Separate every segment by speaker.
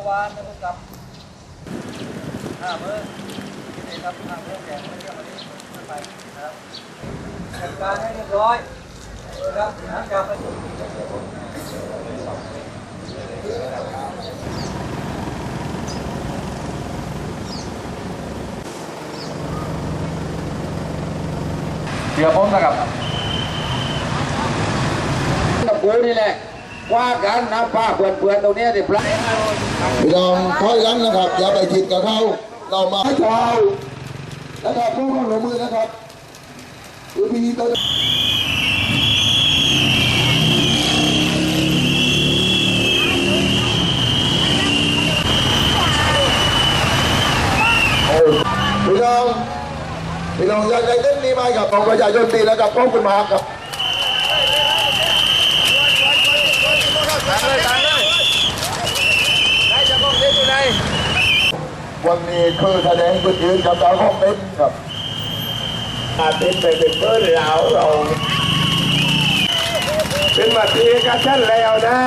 Speaker 1: มื่อวานนะครับกับห้าเมื้อที่นี่ครับห้ามื้อแกงไม่เที่ยงวันนี้ขึ้นไปนะครับจัดการให้เรียบร้อยนะครับหลังจากไป
Speaker 2: เดี๋ยวผมนะครับ
Speaker 3: กับกูนี่แหละ ว่ากันนะป้าเพื่อนๆตรงนี้ดิพระ
Speaker 4: พี่น้องถอยหลังนะครับ อย่าไปจิตกับเขาเรามาให้เขานะครับพวกเราลงมือนะครับคือมีตัวพี่น้องพี่น้องอยากได้เล่นนี้ไหมครับของประชาชนตีแล้วกับพวกคุณมากครับ วันนี้คือแสดงจุดยืนกับเราของเป็นครับ
Speaker 5: อาทิตย์ไปเป็นเพื่อนเราเราเป็นมาตีกันชั้นแล้วนะ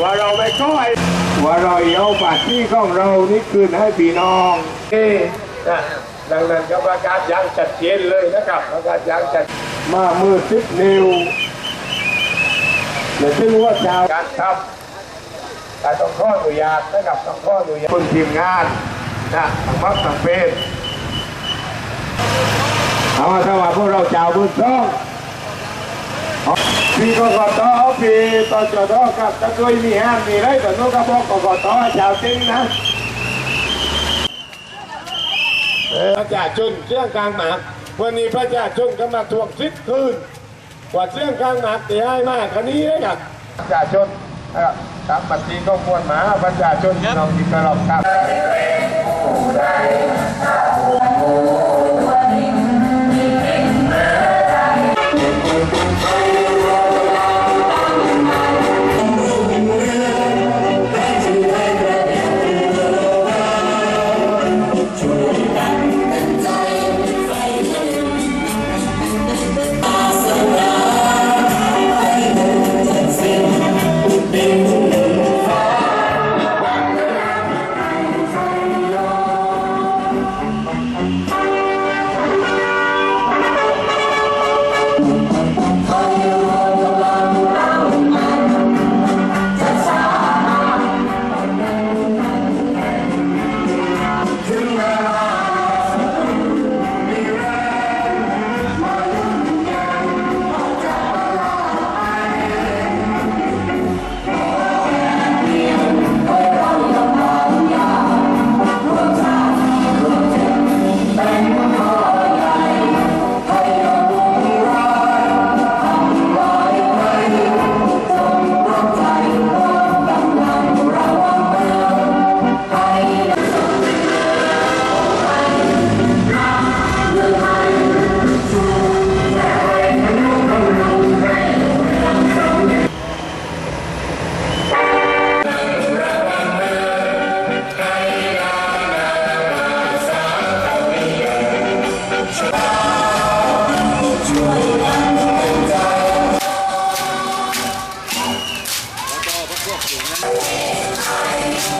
Speaker 5: ว่าเราไม่ค่อยว่าเราเอาปาที่ของเรานี่คืนให้พี่น้องเอ้นะดังนั้นก็ประกาศอยังชัดเจนเลยนะครับประกาศอยังชัดมามือสิบนิ้วเดี๋ยวถึงว่าชาวการทำ แต่ต้องข้ออนุญาตนะครับต้องข้ออนุญาตคนทีมงานนะทั้งพักทั้งเพศเอาถ้าว่าพวกเราเจ้าบุญซ่องพี่กกตพี่ตจดกับตะกุยมีห้างมีไรแต่นู้นก็บอกกกตชาวจริงนะประชาชนเสียงกลางหมากวันนี้ประชาชนก็มาทวงสิทธิ์คืนกว่าเสียงกลางหมากตีให้มากคันนี้นะครับประชาชนน ครับตามปฏิก็ควรหมาประชาชนน้องที่กระหลอกครับ Thank you. Thank you.